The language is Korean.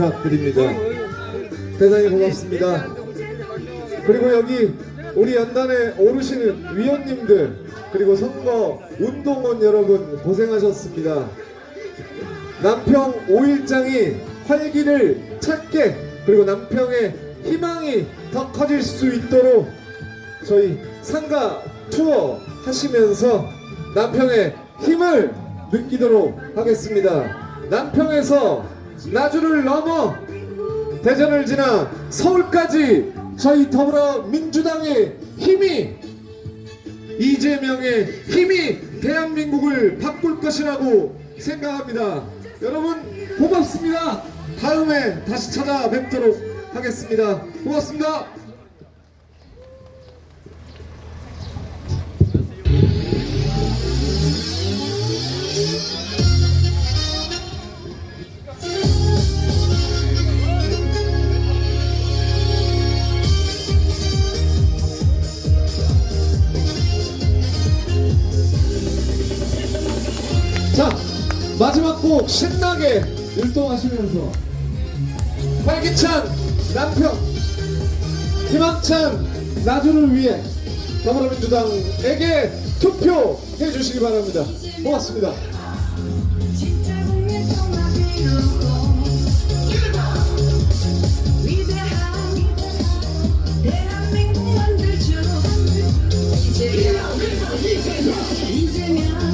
부탁드립니다. 대단히 고맙습니다. 그리고 여기 우리 연단의 오르시는 위원님들 그리고 선거 운동원 여러분 고생하셨습니다. 남평 5일장이 활기를 찾게 그리고 남평의 희망이 더 커질 수 있도록 저희 상가 투어 하시면서 남평의 힘을 느끼도록 하겠습니다. 남평에서 나주를 넘어 대전을 지나 서울까지 저희 더불어민주당의 힘이 이재명의 힘이 대한민국을 바꿀 것이라고 생각합니다. 여러분 고맙습니다. 다음에 다시 찾아뵙도록 하겠습니다. 고맙습니다. 자 마지막 곡 신나게 율동하시면서 활기찬 남편 희망찬 나주를 위해 더불어민주당에게 투표해 주시기 바랍니다. 고맙습니다. 이재명